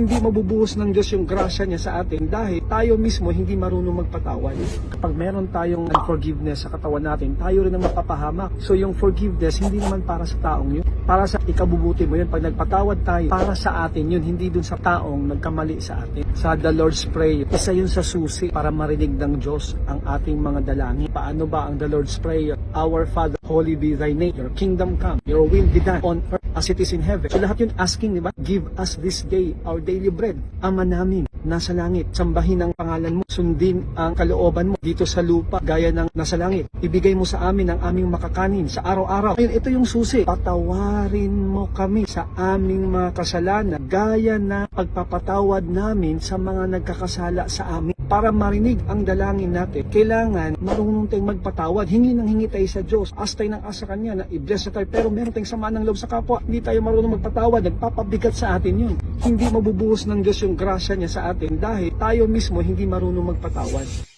Hindi mabubuhos ng Diyos yung grasya niya sa atin dahil tayo mismo hindi marunong magpatawad. Kapag meron tayong unforgiveness sa katawan natin, tayo rin ang mapapahamak. So yung forgiveness, hindi naman para sa taong yun. Para sa ikabubuti mo yun. Pag nagpatawad tayo, para sa atin yun, hindi dun sa taong nagkamali sa atin. Sa the Lord's Prayer, isa yun sa susi para marinig ng Diyos ang ating mga dalangin. Paano ba ang the Lord's Prayer? Our Father, holy be thy name. Your kingdom come. Your will be done on earth as it is in heaven. So lahat yun asking, di ba? Give us this day our daily bread. Ama namin, nasa langit. Sambahin ang pangalan mo. Sundin ang kalooban mo dito sa lupa gaya ng nasa langit. Ibigay mo sa amin ang aming makakanin sa araw-araw. Ayun, ito yung susi. Patawarin mo kami sa aming mga kasalanan gaya na pagpapatawad namin sa mga nagkakasala sa amin. Para marinig ang dalangin natin, kailangan marunong tayong magpatawad. Hingi ng hingi tayo sa Diyos. Ask tayo ng asa Kanya na i-bless na tayo. Pero meron tayong sama ng loob sa kapwa. Hindi tayo marunong magpatawad. Nagpapabigat sa atin yun. Hindi mabubuhos ng Diyos yung grasya niya sa atin dahil tayo mismo hindi marunong magpatawad.